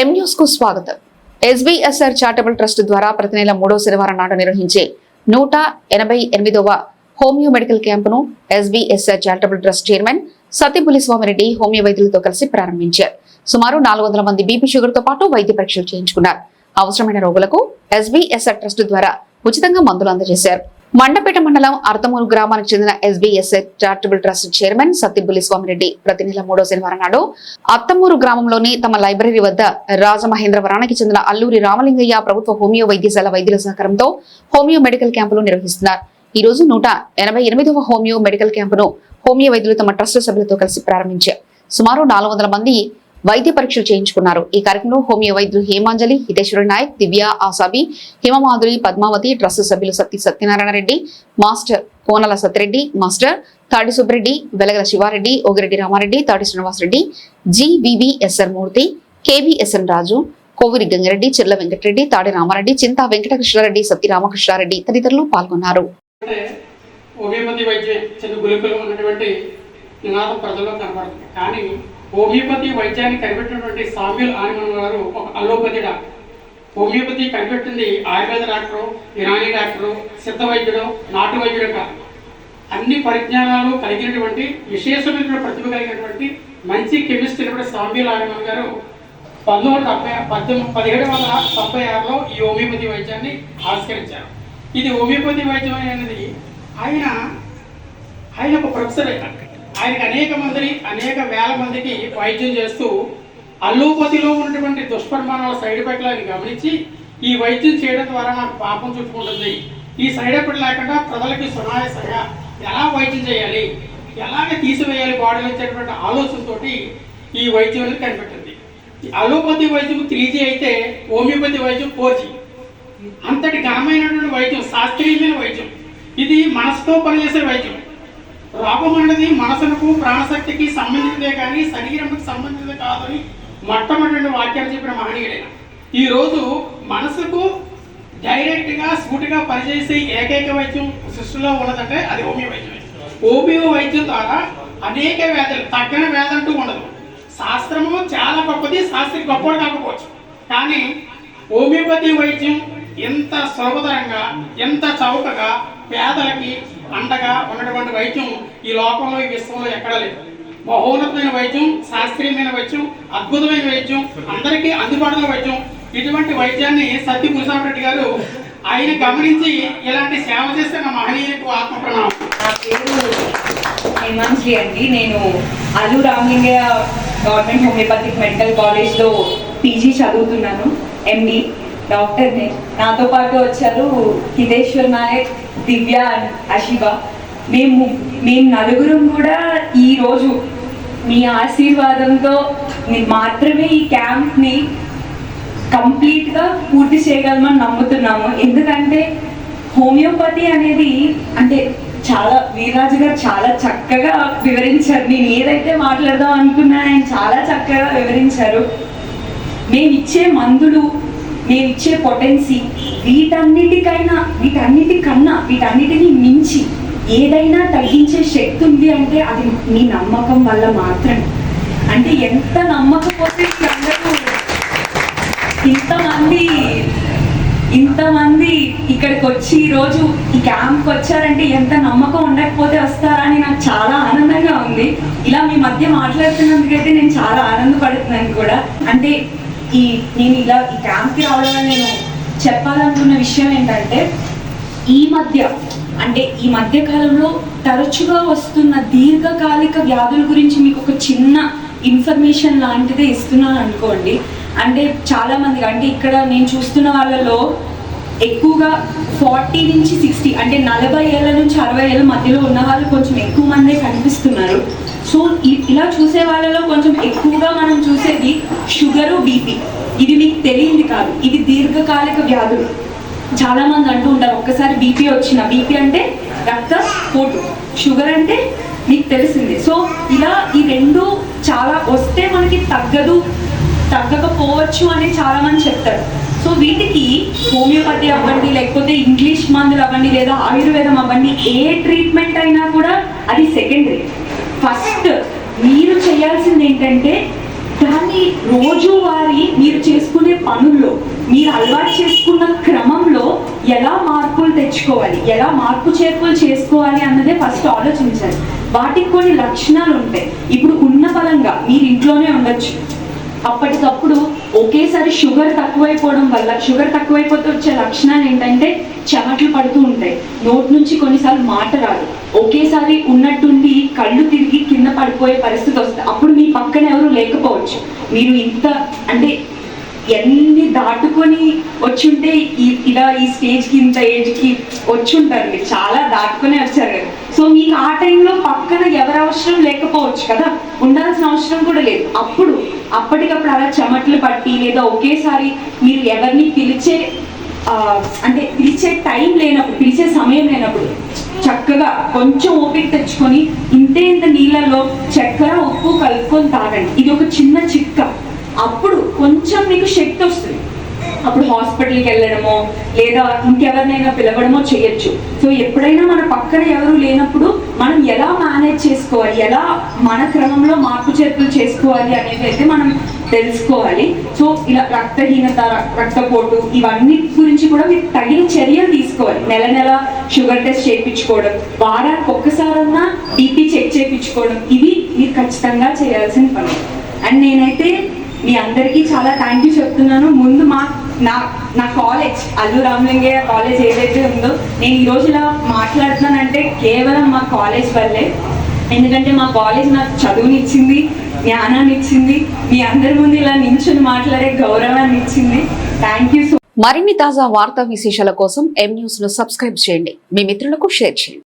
ఎం న్యూస్కు స్వాగతం. SBSR charitable trust ద్వారా ప్రతి నెల మూడో శనివారం నాడు నిర్వహించే నూట ఎనభై ఎనిమిదవ homeo medical క్యాంపును SBSR charitable trust chairman Satyapuli Swamireddy homeo వైద్యులతో కలిసి ప్రారంభించారు. సుమారు నాలుగు వందల మంది బీపీ షుగర్తో పాటు వైద్య పరీక్షలు చేయించుకున్నారు. అవసరమైన రోగులకు ఎస్బీఎస్ఆర్ ట్రస్ట్ ద్వారా ఉచితంగా మందులు అందజేశారు. మండపేట మండలం అర్ధమూరు గ్రామానికి చెందిన SBSR charitable trust chairman Satyabulli Swamireddy ప్రతి నెల మూడో శనివారం నాడు అత్తమూరు గ్రామంలోని తమ లైబ్రరీ వద్ద రాజమహేంద్రవరానికి చెందిన అల్లూరి రామలింగయ్య ప్రభుత్వ హోమియో వైద్యశాల వైద్యుల సహకారంతో హోమియో మెడికల్ క్యాంపులు నిర్వహిస్తున్నారు. ఈ రోజు నూట ఎనభై ఎనిమిదవ హోమియో మెడికల్ క్యాంపును హోమియో వైద్యులు తమ ట్రస్ట్ సభ్యులతో కలిసి ప్రారంభించారు. సుమారు నాలుగు వందల మంది వైద్య పరీక్షలు చేయించుకున్నారు. ఈ కార్యక్రమంలో హోమియో వైద్యులు హేమాంజలి హితేశ్వరి నాయక్ దివ్య ఆసాబి హిమమాధురి పద్మావతి ట్రస్ట్ సభ్యులు Satti Satyanarayana Reddy master Konala Satyareddy master Tadi Subreddy Velagala Sivareddy Ogireddy Ramareddy Tadi Srinivasareddy GVVSR Murthy KVSN Raju Koviri Gangireddy Cherla Venkatareddy Tadi Ramareddy చింతా వెంకటకృష్ణారెడ్డి సత్య రామకృష్ణారెడ్డి తదితరులు పాల్గొన్నారు. హోమియోపతి వైద్యం చిన్న గులికలు ఉన్నటువంటి నినాదం ప్రజల్లో కనబడుతుంది కానీ హోమియోపతి వైద్యాన్ని కనిపెట్టినటువంటి సామ్యుల్ ఆయన గారు ఒక అలోపతి డాక్టర్ హోమియోపతి కనిపెట్టింది ఆయుర్వేద డాక్టరు ఇరానీ డాక్టరు సిద్ధ వైద్యుడు నాటు వైద్యుడు కాదు. అన్ని పరిజ్ఞానాలు కలిగినటువంటి విశేషమైన ప్రతిభ కలిగినటువంటి మంచి కెమిస్ట్ అయినటువంటి సామ్యుల్ ఆయన గారు పంతొమ్మిది వందల డెబ్బై పద్దెనిమిది పదిహేడు వందల తొంభై ఆరులో ఈ హోమియోపతి వైద్యాన్ని ఆవిష్కరించారు. ఇది హోమియోపతి వైద్యం అనేది ఆయన ఆయన ఒక ప్రొఫెసర్. అయిన ఆయనకి అనేక మందిని అనేక వేల మందికి వైద్యం చేస్తూ అల్లోపతిలో ఉన్నటువంటి దుష్పరిమాణాల సైడ్ ఎఫెక్ట్లు ఆయన గమనించి ఈ వైద్యం చేయడం ద్వారా నాకు పాపం చుట్టుకుంటుంది ఈ సైడ్ ఎఫెక్ట్ లేకుండా ప్రజలకి సునాయాసంగా ఎలా వైద్యం చేయాలి? ఎలాగ తీసివేయాలి బాడీలో వచ్చేటువంటి ఆలోచనతోటి ఈ వైద్యం అనేది కనిపెట్టింది. అలోపతి వైద్యం త్రీ అయితే హోమియోపతి వైద్యం ఫోర్ అంతటి ఘనమైనటువంటి వైద్యం శాస్త్రీయమైన వైద్యం. ఇది మనసుతో పనిచేసే వైద్యం. రూపం అనేది మనసునకు ప్రాణశక్తికి సంబంధించినదే కానీ శరీరంకి సంబంధించినది కాదని మొట్టమొదటి వాక్యాలు చెప్పిన మహనీయుడైన ఈరోజు మనసుకు డైరెక్ట్గా సూటిగా పనిచేసే ఏకైక వైద్యం సృష్టిలో ఉన్నదంటే అది హోమియో వైద్యమే హోమియో వైద్యం ద్వారా అనేక వ్యాధులు తగ్గిన వ్యాధి అంటూ ఉండదు. శాస్త్రము చాలా గొప్పది శాస్త్రి గొప్పది కాకపోవచ్చు. కానీ హోమియోపతి వైద్యం ఎంత సులభతరంగా ఎంత చౌకగా పేదలకి అండగా ఉన్నటువంటి వైద్యం ఈ లోకంలో ఈ విశ్వంలో ఎక్కడా లేదు. మహోన్నతమైన వైద్యం శాస్త్రీయమైన వైద్యం అద్భుతమైన వైద్యం అందరికీ అందుబాటులో వైద్యం. ఇటువంటి వైద్యాన్ని సత్య పురుషారెడ్డి గారు ఆయన గమనించి ఇలాంటి సేవ చేస్తున్న మహనీయులకు ఆత్మ ప్రణామం నా అండి. నేను Allu Ramalingaiah government homeopathic medical కాలేజ్లో పీజీ చదువుతున్నాను ఎండి డాక్టర్ని. నాతో పాటు వచ్చారు హితేశ్వర్ నాయక్ దివ్య అండ్ అశివ. మేము మేము నలుగురం కూడా ఈరోజు మీ ఆశీర్వాదంతో మాత్రమే ఈ క్యాంప్ని కంప్లీట్గా పూర్తి చేయగలమని నమ్ముతున్నాము. ఎందుకంటే హోమియోపతి అనేది అంటే చాలా వీరరాజు గారు చాలా చక్కగా వివరించారు. నేను ఏదైతే మాట్లాడదాం అనుకున్నా ఆయన చాలా చక్కగా వివరించారు. మేము ఇచ్చే మందులు నేను ఇచ్చే పొటెన్సీ వీటన్నిటికైనా వీటన్నిటికన్నా వీటన్నిటిని మించి ఏదైనా తగ్గించే శక్తి ఉంది అంటే అది మీ నమ్మకం వల్ల మాత్రమే. అంటే ఎంత నమ్మకపోతే అందరూ ఇంతమంది ఇంతమంది ఇక్కడికి వచ్చి ఈ రోజు ఈ క్యాంప్కి వచ్చారంటే ఎంత నమ్మకం ఉండకపోతే వస్తారా అని నాకు చాలా ఆనందంగా ఉంది. ఇలా మీ మధ్య మాట్లాడుతున్నందుకైతే నేను చాలా ఆనందపడుతున్నాను కూడా. అంటే ఈ నేను ఇలా ఈ క్యాంప్కి రావడం వల్ల నేను చెప్పాలనుకున్న విషయం ఏంటంటే ఈ మధ్య అంటే ఈ మధ్య కాలంలో తరచుగా వస్తున్న దీర్ఘకాలిక వ్యాధుల గురించి మీకు ఒక చిన్న ఇన్ఫర్మేషన్ లాంటిదే ఇస్తున్నాను అనుకోండి. అంటే చాలా మంది అంటే ఇక్కడ నేను చూస్తున్న వాళ్ళలో ఎక్కువగా ఫార్టీ నుంచి సిక్స్టీ అంటే నలభై ఏళ్ళ నుంచి అరవై ఏళ్ళ మధ్యలో ఉన్న వాళ్ళు కొంచెం ఎక్కువ మందే కనిపిస్తున్నారు. సో ఇ- ఇలా చూసే వాళ్ళలో కొంచెం ఎక్కువగా మనం చూసేది షుగరు బీపీ ఇది మీకు తెలియంది కాదు. ఇది దీర్ఘకాలిక వ్యాధులు. చాలా మంది అంటూ ఉంటారు ఒక్కసారి బీపీ వచ్చిన బీపీ అంటే రక్త పోటు. షుగర్ అంటే మీకు తెలిసింది. సో ఇలా ఈ రెండు చాలా వస్తే మనకి తగ్గదు తగ్గకపోవచ్చు అని చాలా మంది చెప్తారు. సో వీటికి హోమియోపతి అవ్వండి లేకపోతే ఇంగ్లీష్ మందులు అవ్వండి లేదా ఆయుర్వేదం అవ్వండి ఏ ట్రీట్మెంట్ అయినా కూడా అది సెకండరీ ఫస్ట్ మీరు చేయాల్సింది ఏంటంటే దాన్ని రోజువారీ మీరు చేసుకునే పనుల్లో మీరు అలవాటు చేసుకున్న క్రమంలో ఎలా మార్పులు తెచ్చుకోవాలి ఎలా మార్పు చేర్పులు చేసుకోవాలి అన్నదే ఫస్ట్ ఆలోచించాలి. వాటికి కొన్ని లక్షణాలు ఉంటాయి. ఇప్పుడు ఉన్న బలంగా మీరు ఇంట్లోనే ఉండొచ్చు. అప్పటికప్పుడు ఒకేసారి షుగర్ తక్కువైపోవడం వల్ల షుగర్ తక్కువైపోతే వచ్చే లక్షణాలు ఏంటంటే చెమటలు పడుతూ ఉంటాయి. నోటి నుంచి కొన్నిసార్లు మాట రాదు. ఒకేసారి ఉన్నట్టుండి కళ్ళు తిరిగి కింద పడిపోయే పరిస్థితి వస్తుంది. అప్పుడు మీ పక్కన ఎవరు లేకపోవచ్చు. మీరు ఇంత అంటే ఎన్ని దాటుకొని వచ్చుంటే ఈ- ఇలా ఈ స్టేజ్కి ఇంత ఏజ్కి వచ్చుంటారు మీరు చాలా దాటుకొని వచ్చారు కదా. సో మీకు ఆ టైంలో పక్కన ఎవరు అవసరం లేకపోవచ్చు కదా. ఉండాల్సిన అవసరం కూడా లేదు. అప్పుడు అప్పటికప్పుడు అలా చెమట్లు పట్టి లేదా ఒకేసారి మీరు ఎవరిని పిలిచే అంటే పిలిచే టైం లేనప్పుడు పిలిచే సమయం లేనప్పుడు చక్కగా కొంచెం ఓపిక తెచ్చుకొని ఇంతే ఇంత నీళ్ళలో చక్కెర ఉప్పు కలుపుకొని తాగండి. ఇది ఒక చిన్న చిక్క అప్పుడు కొంచెం మీకు శక్తి వస్తుంది. అప్పుడు హాస్పిటల్కి వెళ్ళడమో లేదా ఇంకెవరినైనా పిలవడమో చేయొచ్చు. సో ఎప్పుడైనా మన పక్కన ఎవరు లేనప్పుడు మనం ఎలా మేనేజ్ చేసుకోవాలి? ఎలా మన క్రమంలో మార్పు చేర్పులు చేసుకోవాలి అనేది అయితే మనం తెలుసుకోవాలి. సో ఇలా రక్తహీనత రక్తపోటు ఇవన్నీ గురించి కూడా మీరు తగిన చర్యలు తీసుకోవాలి. నెల నెల షుగర్ టెస్ట్ చేయించుకోవడం వారానికి ఒక్కసారన్నా బీపీ చెక్ చేయించుకోవడం ఇవి మీరు ఖచ్చితంగా చేయాల్సిన పని. అండ్ నేనైతే మీ అందరికీ చాలా థ్యాంక్ యూ చెప్తున్నాను. ముందు మా నా నా కాలేజ్ అల్లు రామలింగయ్య కాలేజ్ ఏదైతే ఉందో నేను ఈ రోజు ఇలా మాట్లాడుతున్నానంటే కేవలం మా కాలేజ్ వల్లే. ఎందుకంటే మా కాలేజ్ నాకు చదువునిచ్చింది జ్ఞానాన్ని ఇచ్చింది మీ అందరి ముందు ఇలా నించుని మాట్లాడే గౌరవాన్ని ఇచ్చింది. థ్యాంక్ యూ సో మరిన్ని తాజా వార్తా విశేషాల కోసం ఎం న్యూస్ను సబ్స్క్రైబ్ చేయండి. మీ మిత్రులకు షేర్ చేయండి.